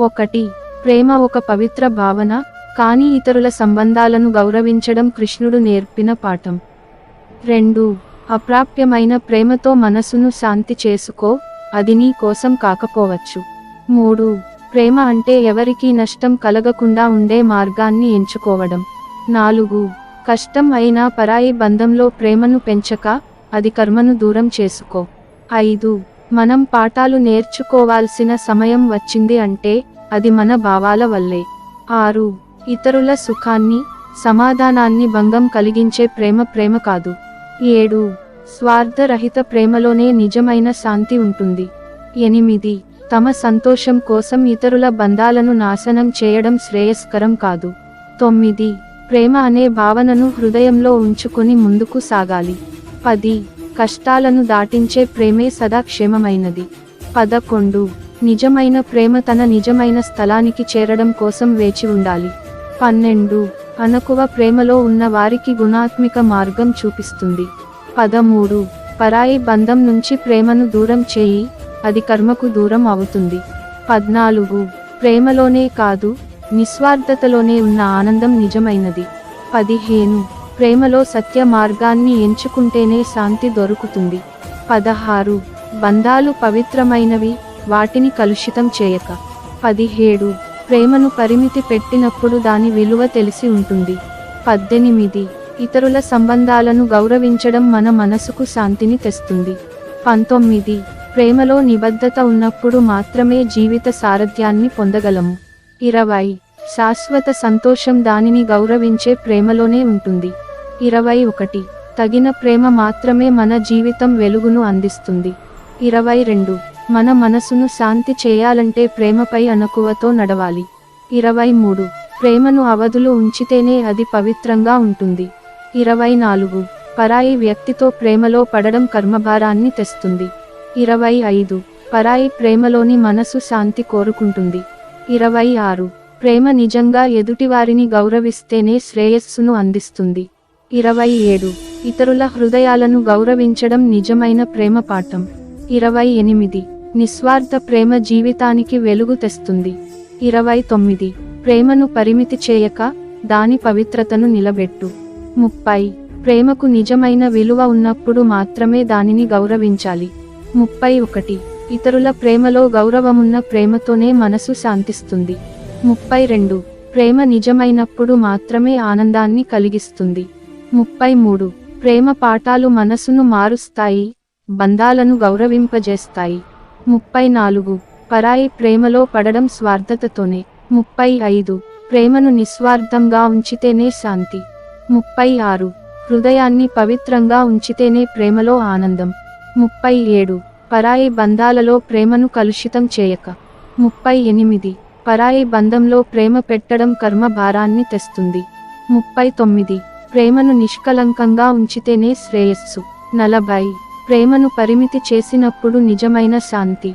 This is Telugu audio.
ఒకటి. ప్రేమ ఒక పవిత్ర భావన కానీ ఇతరుల సంబంధాలను గౌరవించడం కృష్ణుడు నేర్పిన పాఠం. రెండు. అప్రాప్యమైన ప్రేమతో మనసును శాంతి చేసుకో అది నీ కోసం కాకపోవచ్చు. మూడు. ప్రేమ అంటే ఎవరికీ నష్టం కలగకుండా ఉండే మార్గాన్ని ఎంచుకోవడం. నాలుగు. కష్టం అయినా పరాయి బంధంలో ప్రేమను పెంచక అది కర్మను దూరం చేసుకో. ఐదు. మనం పాఠాలు నేర్చుకోవాల్సిన సమయం వచ్చింది అంటే అది మన భావాల వల్లే. ఆరు ఇతరుల సుఖాన్ని సమాధానాన్ని భంగం కలిగించే ప్రేమ ప్రేమ కాదు. ఏడు స్వార్థరహిత ప్రేమలోనే నిజమైన శాంతి ఉంటుంది. ఎనిమిది తమ సంతోషం కోసం ఇతరుల బంధాలను నాశనం చేయడం శ్రేయస్కరం కాదు. తొమ్మిది ప్రేమ అనే భావనను హృదయంలో ఉంచుకొని ముందుకు సాగాలి. పది కష్టాలను దాటించే ప్రేమే సదా క్షేమమైనది. పదకొండు నిజమైన ప్రేమ తన నిజమైన స్థలానికి చేరడం కోసం వేచి ఉండాలి. పన్నెండు. అనకువ ప్రేమలో ఉన్న వారికి గుణాత్మిక మార్గం చూపిస్తుంది. పదమూడు. పరాయి బంధం నుంచి ప్రేమను దూరం చేయి అది కర్మకు దూరం అవుతుంది. పద్నాలుగు. ప్రేమలోనే కాదు నిస్వార్థతలోనే ఉన్న ఆనందం నిజమైనది. పదిహేను. ప్రేమలో సత్య మార్గాన్ని ఎంచుకుంటేనే శాంతి దొరుకుతుంది. పదహారు. బంధాలు పవిత్రమైనవి వాటిని కలుషితం చేయక. పదిహేడు. ప్రేమను పరిమితి పెట్టినప్పుడు దాని విలువ తెలిసి ఉంటుంది. పద్దెనిమిది. ఇతరుల సంబంధాలను గౌరవించడం మన మనసుకు శాంతిని తెస్తుంది. పంతొమ్మిది. ప్రేమలో నిబద్ధత ఉన్నప్పుడు మాత్రమే జీవిత సారథ్యాన్ని పొందగలము. ఇరవై. శాశ్వత సంతోషం దానిని గౌరవించే ప్రేమలోనే ఉంటుంది. ఇరవై ఒకటి. తగిన ప్రేమ మాత్రమే మన జీవితం వెలుగును అందిస్తుంది. ఇరవై రెండు. మన మనసును శాంతి చేయాలంటే ప్రేమపై అనకువతో నడవాలి. ఇరవై మూడు. ప్రేమను అవధులు ఉంచితేనే అది పవిత్రంగా ఉంటుంది. ఇరవై నాలుగు. పరాయి వ్యక్తితో ప్రేమలో పడడం కర్మభారాన్ని తెస్తుంది. ఇరవై ఐదు. పరాయి ప్రేమలోని మనసు శాంతి కోరుకుంటుంది. ఇరవై ఆరు. ప్రేమ నిజంగా ఎదుటివారిని గౌరవిస్తేనే శ్రేయస్సును అందిస్తుంది. ఇరవై ఏడు. ఇతరుల హృదయాలను గౌరవించడం నిజమైన ప్రేమ పాఠం. ఇరవై ఎనిమిది. నిస్వార్థ ప్రేమ జీవితానికి వెలుగు తెస్తుంది. ఇరవై తొమ్మిది. ప్రేమను పరిమితి చేయక దాని పవిత్రతను నిలబెట్టు. ముప్పై. ప్రేమకు నిజమైన విలువ ఉన్నప్పుడు మాత్రమే దానిని గౌరవించాలి. ముప్పై ఒకటి. ఇతరుల ప్రేమలో గౌరవమున్న ప్రేమతోనే మనసు శాంతిస్తుంది. ముప్పై రెండు. ప్రేమ నిజమైనప్పుడు మాత్రమే ఆనందాన్ని కలిగిస్తుంది. ముప్పై మూడు. ప్రేమ పాఠాలు మనసును మారుస్తాయి బంధాలను గౌరవింపజేస్తాయి. ముప్పై నాలుగు పరాయి ప్రేమలో పడడం స్వార్థతతోనే. ముప్పై ఐదు ప్రేమను నిస్వార్థంగా ఉంచితేనే శాంతి. ముప్పై ఆరు హృదయాన్ని పవిత్రంగా ఉంచితేనే ప్రేమలో ఆనందం. ముప్పై ఏడు పరాయి బంధాలలో ప్రేమను కలుషితం చేయక. ముప్పై ఎనిమిది పరాయి బంధంలో ప్రేమ పెట్టడం కర్మ భారాన్ని తెస్తుంది. ముప్పై తొమ్మిది ప్రేమను నిష్కలంకంగా ఉంచితేనే శ్రేయస్సు. నలభై. ప్రేమను పరిమితి చేసినప్పుడు నిజమైన శాంతి.